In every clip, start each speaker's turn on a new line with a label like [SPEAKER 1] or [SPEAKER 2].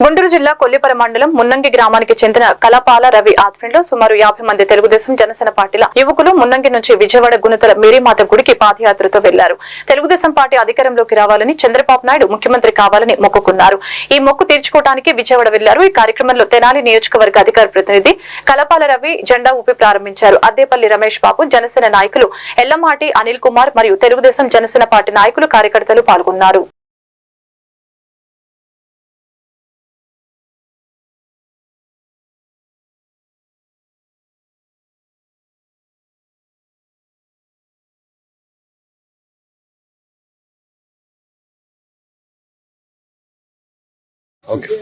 [SPEAKER 1] గుంటూరు జిల్లా కొల్లిపర మండలం మున్నంగి గ్రామానికి చెందిన కలపాల రవి ఆధ్వర్యంలో సుమారు యాభై మంది తెలుగుదేశం జనసేన పార్టీల యువకులు మున్నంగి నుంచి విజయవాడ గుణతల మేరీమాత గుడికి పాదయాత్రతో వెళ్ళారు. తెలుగుదేశం పార్టీ అధికారంలోకి రావాలని చంద్రబాబు నాయుడు ముఖ్యమంత్రి కావాలని మొక్కుకున్నారు. ఈ మొక్కు తీర్చుకోవడానికి విజయవాడ వెళ్ళారు. ఈ కార్యక్రమంలో తెనాలి నియోజకవర్గ అధికార ప్రతినిధి కలపాల రవి జెండా ఊపి ప్రారంభించారు. అద్దేపల్లి రమేష్ బాబు జనసేన నాయకులు ఎల్లమాటి అనిల్ కుమార్ మరియు తెలుగుదేశం జనసేన పార్టీ నాయకులు కార్యకర్తలు పాల్గొన్నారు.
[SPEAKER 2] ఓకే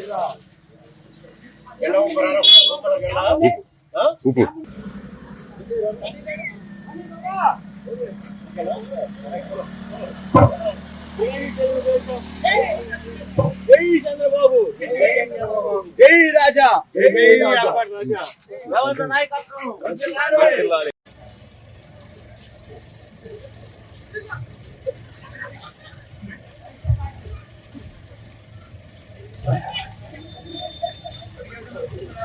[SPEAKER 2] ఉప్పు
[SPEAKER 3] జై చంద్రబాబు జై రాజా జై రాజా వ్యవస్థ నాయకత్వం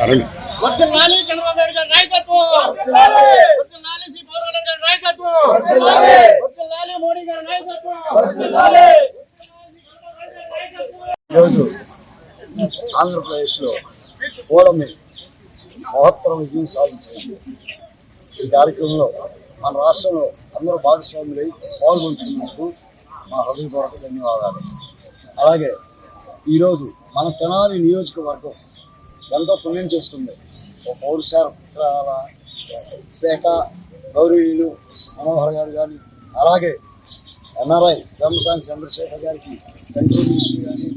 [SPEAKER 2] రండి
[SPEAKER 3] వర్ధిల్లాలి చంద్రబాబు నాయుడు గారి నాయకత్వం వర్ధిల్లాలి శ్రీ పవన్ కళ్యాణ్ గారి నాయకత్వం వర్ధిల్లాలి మోడీ గారి నాయకత్వం
[SPEAKER 4] ఈరోజు ఆంధ్రప్రదేశ్లో ఓడమి మహత్తర విజయం సాధించింది ఈ కార్యక్రమంలో మన రాష్ట్రంలో అందరూ భాగస్వాములై పాల్గొంటున్నందుకు మా హృదయపూర్వక ధన్యవాదాలు. అలాగే ఈరోజు మన తెనాలి నియోజకవర్గం ఎంతో పుణ్యం చేసుకుంది ఒక పౌరసార పుత్రాల శాఖ గౌరవీయులు మనోహర్ గారు కానీ అలాగే ఎన్ఆర్ఐ బ్రహ్మసాని చంద్రశేఖర్ గారికి సెంట్రల్ మినిస్టర్ కానీ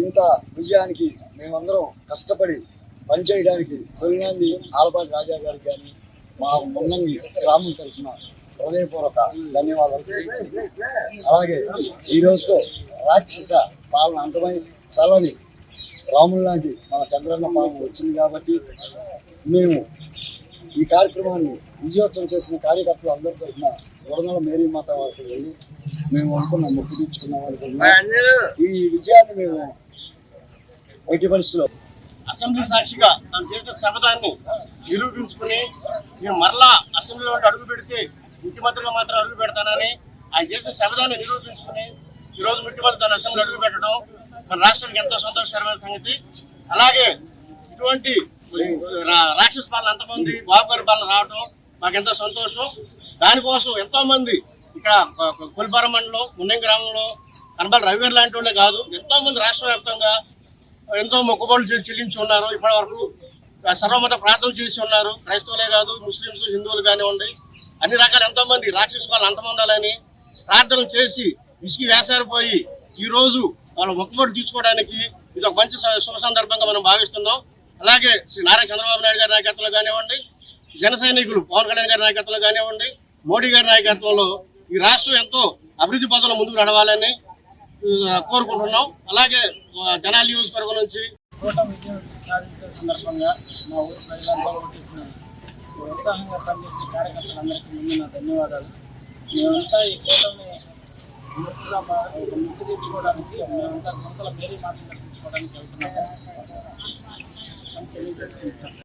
[SPEAKER 4] ఇంత విజయానికి మేమందరం కష్టపడి పనిచేయడానికి తొలినాంది ఆలపాటి రాజా గారికి కానీ మా మున్నంగి గ్రామం తరఫున హృదయపూర్వక ధన్యవాదాలు. అలాగే ఈ రోజుతో రాక్షస పాలన అంతమై చలని రాములు లాంటి మన చంద్రన్న పాలన వచ్చింది కాబట్టి మేము ఈ కార్యక్రమాన్ని విజయోత్సవం చేసిన కార్యకర్తలు అందరి తరఫున వరదల మేరీ మాత వారికి వెళ్ళి మేము అనుకున్న మొక్కు తీర్చుకున్నాం అనుకుంటున్నాం ఈ విజయాన్ని మేము ఎట్టి పరిస్థితిలో
[SPEAKER 3] అసెంబ్లీ సాక్షిగా తను చేసిన శపథాన్ని నిరూపించుకుని నేను మరలా అసెంబ్లీలో అడుగు పెడితే ముఖ్యమంత్రిగా మాత్రం అడుగు పెడతానని ఆయన చేసిన శపథాన్ని నిరూపించుకుని ఈరోజు ముఖ్యమంత్రి తన అసెంబ్లీ అడుగు పెట్టడం మన రాష్ట్రానికి ఎంతో సంతోషకరమైన సంగతి. అలాగే ఇటువంటి రాక్షస పాలన అంతమంది బాబు గారి పాలన రావడం మాకు ఎంతో సంతోషం. దానికోసం ఎంతో మంది ఇక్కడ కొలిపారం మండలం మున్నం గ్రామంలో కనబడి రవిగారు లాంటి వాళ్ళే కాదు ఎంతో మంది రాష్ట్ర వ్యాప్తంగా ఎంతో మొక్కుబడులు చెల్లించి ఉన్నారు. ఇప్పటి వరకు సర్వమత ప్రార్థనలు చేసి ఉన్నారు. క్రైస్తవులే కాదు ముస్లింస్ హిందువులు కానివ్వండి అన్ని రకాల ఎంతో మంది రాక్షసు వాళ్ళు అంతమందాలని ప్రార్థన చేసి విసిగి వేసారిపోయి ఈరోజు వాళ్ళ మొక్కుబడి తీసుకోవడానికి ఇది ఒక మంచి స- శుభ సందర్భంగా మనం భావిస్తున్నాం. అలాగే శ్రీ నారా చంద్రబాబు నాయుడు గారి నాయకత్వంలో కానివ్వండి జన సైనికులు పవన్ కళ్యాణ్ గారి నాయకత్వంలో కానివ్వండి మోడీ గారి నాయకత్వంలో ఈ రాష్ట్రం ఎంతో అభివృద్ధి పదంలో ముందుకు నడవాలని కోరుకుంటున్నాం. అలాగే ఆ, తెనాలి నియోజకవర్గం నుంచి
[SPEAKER 5] కూటమి విజయం సాధించిన సందర్భంగా మా ఊరి ప్రజలంతా చేసిన ఉత్సాహంగా పనిచేసిన కార్యకర్తలందరికీ ముందు నా ధన్యవాదాలు. మేమంతా ఈ కూటమి ముక్కుగా మా- ఒక ముక్కు తీర్చుకోవడానికి మేమంతా గుంతల మేరీ మాటలు దర్శించుకోవడానికి వెళ్తున్నాము. అని తెలియజేసుకుంటాం